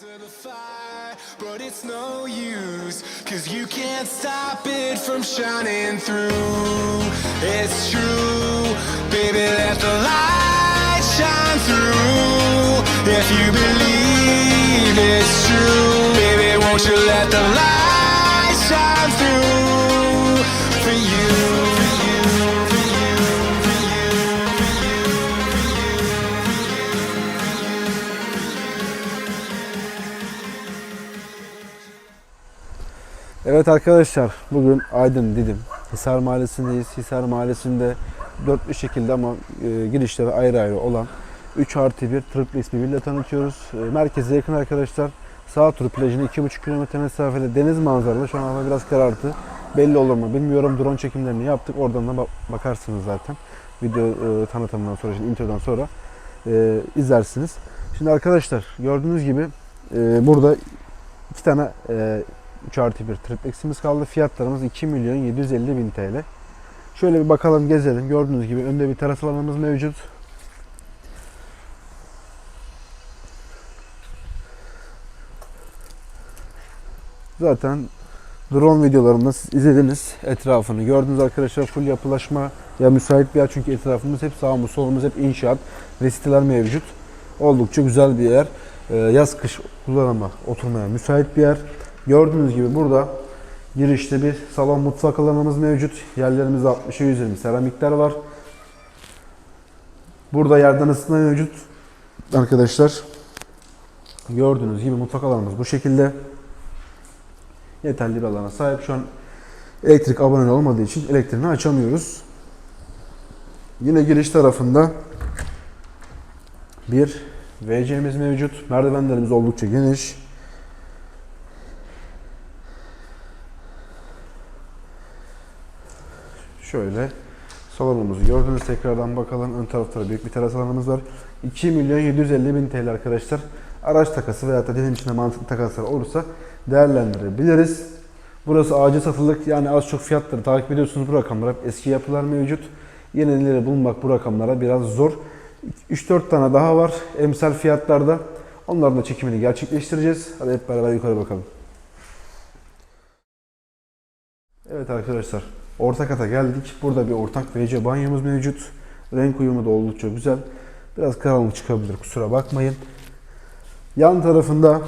to the fire, but it's no use, cause you can't stop it from shining through. It's true, baby, let the light shine through. If you believe it's true, baby, won't you let the light shine through for you, Evet arkadaşlar bugün Aydın Didim Hisar Mahallesi'ndeyiz. Hisar Mahallesi'nde dörtlü şekilde ama e, girişleri ayrı ayrı olan 3 artı 1 triplex bir villa tanıtıyoruz. E, merkeze yakın arkadaşlar. Sağ tur plajına 2,5 kilometre mesafede deniz manzaralı. Şu an hava biraz karartı. Belli olur mu bilmiyorum. Drone çekimlerini yaptık. Oradan da bak- bakarsınız zaten. Video e, tanıtımından sonra, şimdi introdan sonra e, izlersiniz. Şimdi arkadaşlar gördüğünüz gibi e, burada iki tane e, 3 artı 1 tripleximiz kaldı. Fiyatlarımız 2 milyon 750 bin TL. Şöyle bir bakalım gezelim. Gördüğünüz gibi önde bir teras alanımız mevcut. Zaten drone videolarımda siz izlediniz etrafını. Gördüğünüz arkadaşlar full yapılaşma ya müsait bir yer çünkü etrafımız hep sağımız solumuz hep inşaat ve siteler mevcut. Oldukça güzel bir yer. Ee, Yaz kış kullanıma oturmaya müsait bir yer. Gördüğünüz gibi burada girişte bir salon mutfak alanımız mevcut. Yerlerimizde 60'a 120 seramikler var. Burada yerden ısıtma mevcut. Arkadaşlar gördüğünüz gibi mutfak alanımız bu şekilde. Yeterli bir alana sahip. Şu an elektrik abone olmadığı için elektriğini açamıyoruz. Yine giriş tarafında bir WC'miz mevcut. Merdivenlerimiz oldukça geniş. Şöyle salonumuzu gördünüz. Tekrardan bakalım. Ön tarafta büyük bir teras alanımız var. 2 milyon 750 bin TL arkadaşlar. Araç takası veya da dediğim içinde mantıklı takaslar olursa değerlendirebiliriz. Burası acil satılık yani az çok fiyatları takip ediyorsunuz bu rakamlar hep eski yapılar mevcut. Yenileri bulmak bu rakamlara biraz zor. 3-4 tane daha var emsal fiyatlarda. Onların da çekimini gerçekleştireceğiz. Hadi hep beraber yukarı bakalım. Evet arkadaşlar orta kata geldik. Burada bir ortak WC banyomuz mevcut. Renk uyumu da oldukça güzel. Biraz karanlık çıkabilir kusura bakmayın. Yan tarafında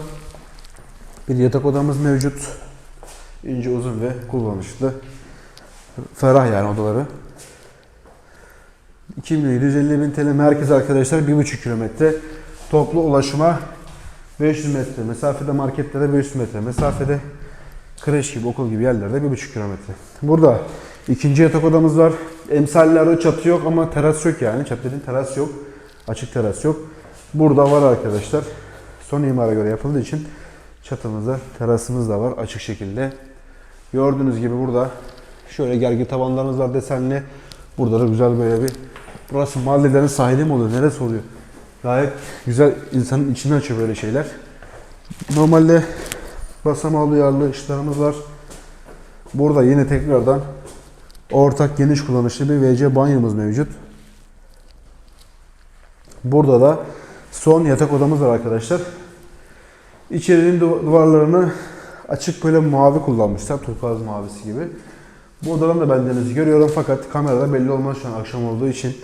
bir yatak odamız mevcut. İnce uzun ve kullanışlı. Ferah yani odaları. 2750 bin TL merkez arkadaşlar 1,5 kilometre. Toplu ulaşıma 500 metre mesafede marketlere 500 metre mesafede kreş gibi okul gibi yerlerde 1,5 kilometre. Burada ikinci yatak odamız var. Emsallerde çatı yok ama teras yok yani. Çatı dediğim teras yok. Açık teras yok. Burada var arkadaşlar. Son imara göre yapıldığı için çatımızda terasımız da var açık şekilde. Gördüğünüz gibi burada şöyle gergi tavanlarımız var desenli. Burada da güzel böyle bir burası mahallelerin sahili mi oluyor? Neresi oluyor? Gayet güzel insanın içini açıyor böyle şeyler. Normalde basamağı duyarlı ışıklarımız var. Burada yine tekrardan ortak geniş kullanışlı bir WC banyomuz mevcut. Burada da son yatak odamız var arkadaşlar. İçerinin du- duvarlarını açık böyle mavi kullanmışlar. Turkuaz mavisi gibi. Bu odadan da ben denizi görüyorum fakat kamerada belli olmaz şu an akşam olduğu için.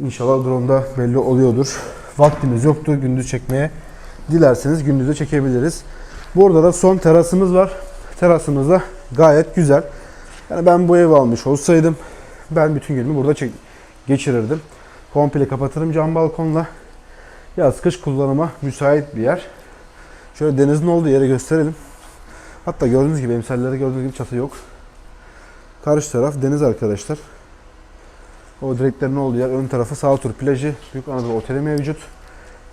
İnşallah drone'da belli oluyordur. Vaktimiz yoktu gündüz çekmeye. Dilerseniz gündüzde çekebiliriz. Burada da son terasımız var. Terasımız da gayet güzel. Yani ben bu evi almış olsaydım ben bütün günümü burada geçirirdim. Komple kapatırım cam balkonla. Yaz kış kullanıma müsait bir yer. Şöyle denizin olduğu yere gösterelim. Hatta gördüğünüz gibi emsallerde gördüğünüz gibi çatı yok. Karşı taraf deniz arkadaşlar. O direklerin olduğu yer ön tarafı sağ tur plajı. Büyük Anadolu Oteli mevcut.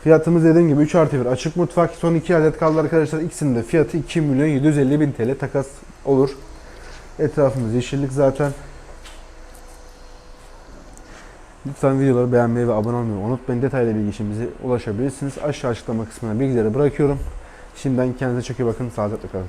Fiyatımız dediğim gibi 3 artı 1 açık mutfak. Son 2 adet kaldı arkadaşlar. İkisinin de fiyatı 2 milyon 750 bin TL takas olur. Etrafımız yeşillik zaten. Lütfen videoları beğenmeyi ve abone olmayı unutmayın. Detaylı bilgi için bize ulaşabilirsiniz. Aşağı açıklama kısmına bilgileri bırakıyorum. Şimdiden kendinize çok iyi bakın. Sağlıcakla kalın.